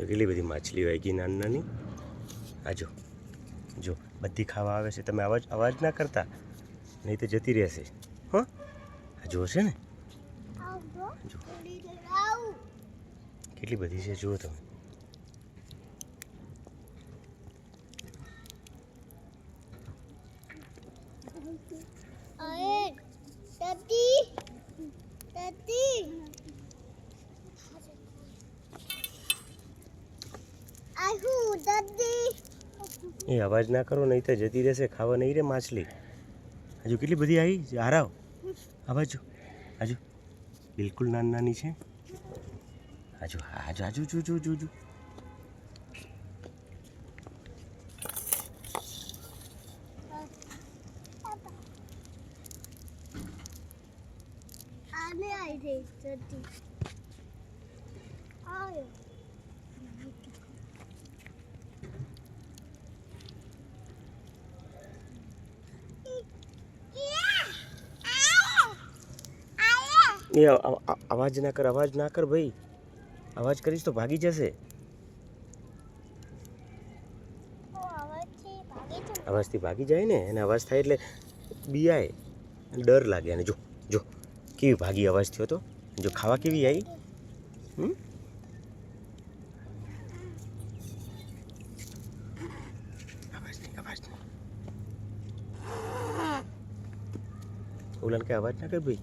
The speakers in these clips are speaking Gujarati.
કેટલી બધી માછલીઓ આવી ગઈ નાની નાની આ જો જો બધી ખાવા આવે છે તમે અવાજ અવાજ ના કરતા નહીં તો જતી રહેશે હા જુઓ છે ને જો કેટલી બધી છે જુઓ તમે તતી તતી એ અવાજ ના કરો નહીં તો જતી રહેશે ખાવા નહીં રે માછલી હજુ કેટલી બધી આવી હારાવ આવાજો હજુ બિલકુલ નાની નાની છે હજુ હજુ હજુ જો જો જો જો આને આવી રહી જતી આવ્યો એ અવાજ ના કર અવાજ ના કર ભાઈ અવાજ કરીશ તો ભાગી જશે અવાજથી ભાગી જાય ને અને અવાજ થાય એટલે બીઆય ડર લાગે અને જો જો કેવી ભાગી અવાજ થયો તો જો ખાવા કેવી આવી હમ ઉલન કે અવાજ ના કર ભાઈ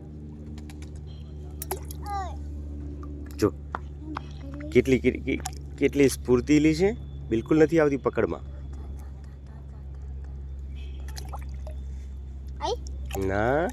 જો કેટલી કેટલી સ્ફૂર્તિલી છે બિલકુલ નથી આવતી પકડમાં ના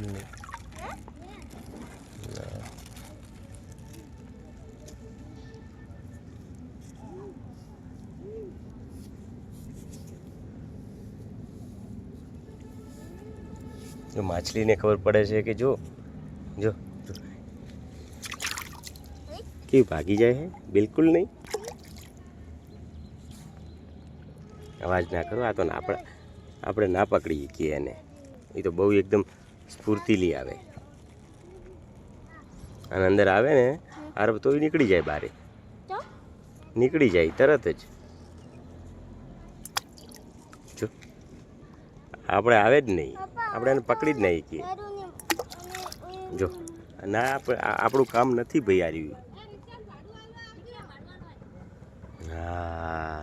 No. No. જો માછલીને ખબર પડે છે કે જો જો કેવી ભાગી જાય હે બિલકુલ નહીં અવાજ ના કરો આ તો આપણે આપણે ના પકડી શકીએ એને એ તો બહુ એકદમ સ્ફૂર્તિલી આવે અને અંદર આવે ને આરબ તો નીકળી જાય બારે નીકળી જાય તરત જ જો આપણે આવે જ નહીં આપણે એને પકડી જ નહીં કહીએ જો ના આપણું કામ નથી ભાઈ આ હા